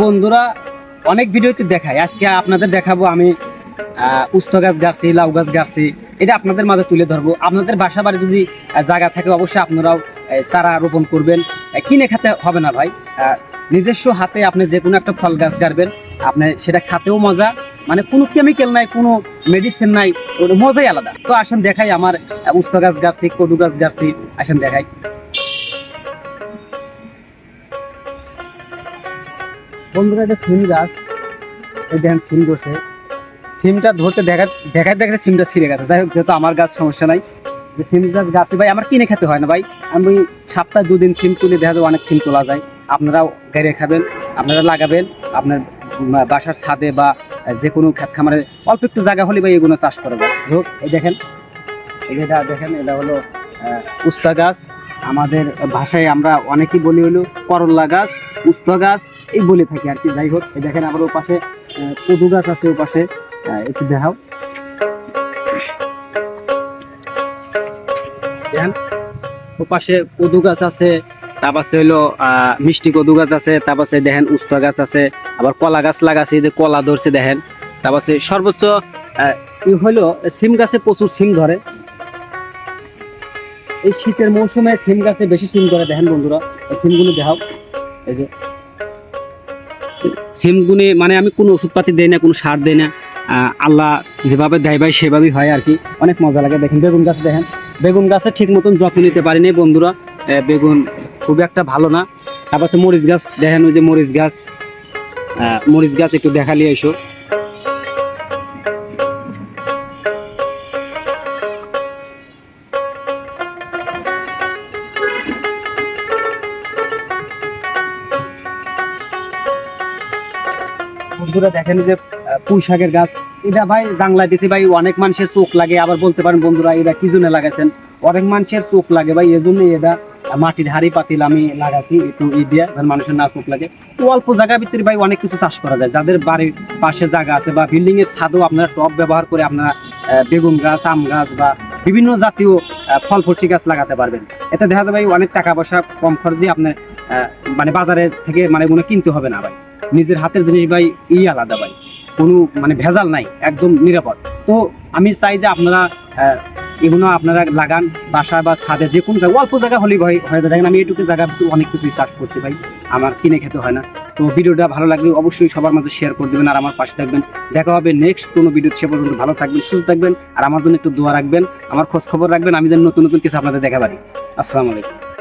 বন্ধুরা, অনেক ভিডিওতে দেখাই আজকে আপনাদের দেখাবো আমি উস্ত গাছ গাছছি লাউ গাছ গাছছি এটা আপনাদের মাঝে তুলে ধরবো। আপনাদের বাসা বাড়ি যদি জায়গা থাকে, অবশ্যই আপনারাও চারা রোপণ করবেন। কিনে খেতে হবে না ভাই। নিজস্ব হাতে আপনি যে কোনো একটা ফল গাছ গাড়বেন। আপনি সেটা খাতেও মজা। মানে কোনো কেমিক্যাল নাই, কোনো মেডিসিন নাই মজাই আলাদা। তো আসেন দেখাই আমার উস্ত গাছ গাছছি কদু গাছ গাছছি আসেন দেখাই। বন্ধুরা, এটা সিম গাছ। এই দেখেন, সিম করছে। সিমটা ধরতে দেখা দেখাতে দেখাতে সিমটা ছিঁড়ে গেছে। যাই হোক, যেহেতু আমার গাছ সমস্যা নাই। যে সিম গাছ গাছে ভাই, আমার কিনে খেতে হয় না, ভাই। আমি সপ্তাহে দুদিন সিম তুলে দেখা যায় অনেক সিম তোলা যায়। আপনারাও গাড়ি খাবেন, আপনারা লাগাবেন। আপনার বাসার ছাদে বা যে কোনো খেত খামারে অল্প একটু জায়গা হলে ভাই এগুলো চাষ করা যায়। যাই হোক, এই দেখেন এটা দেখেন, এটা হলো উস্তা গাছ। আমাদের ভাষায় আমরা অনেকেই বলি হলো করল্লা গাছ, উস্তা গাছ, এই বলে থাকি আর কি। যাই হোক দেখেন আবার ও পাশে কদু গাছ আছে ও পাশে একটু দেখাও। ও পাশে কদু গাছ আছে তার পাশে হলো মিষ্টি কদু গাছ আছে তার পাশে দেখেন উস্তা গাছ আছে, আবার কলা গাছ লাগাছে যে কলা ধরছে দেখেন। তার পাশে সর্বোচ্চ হলো, সিম গাছে প্রচুর সিম ধরে। এই শীতের মৌসুমে সিম গাছে বেশি সিম ধরে দেখেন বন্ধুরা। সিমগুলো দেখাও। এই যে, সিমগুনি মানে আমি কোনো ওষুধপাতি দেই না, কোনো সার দেই না। আল্লাহ যেভাবে দেয় ভাই, সেভাবেই হয় আর কি। অনেক মজা লাগে। দেখেন, বেগুন গাছ দেখেন। বেগুন গাছে ঠিক মতন যত্ন নিতে পারিনি বন্ধুরা। বেগুন খুব একটা ভালো না। তারপর মরিচ গাছ। দেখেন ওই যে মরিচ গাছ। মরিচ গাছ একটু দেখালিয়ে এসো বন্ধুরা দেখেন যে পুঁই শাকের গাছ। এটা ভাই জাংলা দিছি ভাই, অনেক মানুষের চোখ লাগে, আবার বলতে পারেন বন্ধুরা এটা কি জন্য লাগাইছেন? অনেক মানুষের চোখ লাগে ভাই এই জন্যই এটা মাটির হাড়ি পাতিল আমি লাগাচ্ছি একটু ই দিয়ে মানুষের না চোখ লাগে। অল্প জায়গা ভিতরে ভাই অনেক কিছু চাষ করা যায়। যাদের বাড়ির পাশে জায়গা আছে বা বিল্ডিং এর ছাদও আপনারা টব ব্যবহার করে আপনারা বেগুন গাছ, আম গাছ বা বিভিন্ন জাতীয় ফল ফলসি গাছ লাগাতে পারবেন। এতে দেখা যায় ভাই অনেক টাকা পয়সা কম খরচে আপনার মানে বাজারে থেকে মানে কোনো কিনতে হবে না ভাই। নিজের হাতের জিনিস ভাই ই আলাদা ভাই। কোনো মানে ভেজাল নাই, একদম নিরাপদ। তো আমি চাই যে আপনারা এগুলো আপনারা লাগান, বাসা বা ছাদে, যে কোনো জায়গা অল্প জায়গা হলেই ভাই হয়ে দেখেন আমি এটুকু জায়গা অনেক কিছুই চাষ করছি ভাই, আমার কিনে খেতে হয় না। তো ভিডিওটা ভালো লাগলে অবশ্যই সবার মাঝে শেয়ার করে দেবেন আর আমার পাশে থাকবেন। দেখা হবে নেক্সট কোনো ভিডিও সে পর্যন্ত ভালো থাকবেন, সুস্থ থাকবেন, আর আমার জন্য একটু দোয়া রাখবেন, আমার খোঁজ খবর রাখবেন, আমি যেন নতুন নতুন কিছু আপনাদের দেখা পারি। আসসালামু আলাইকুম।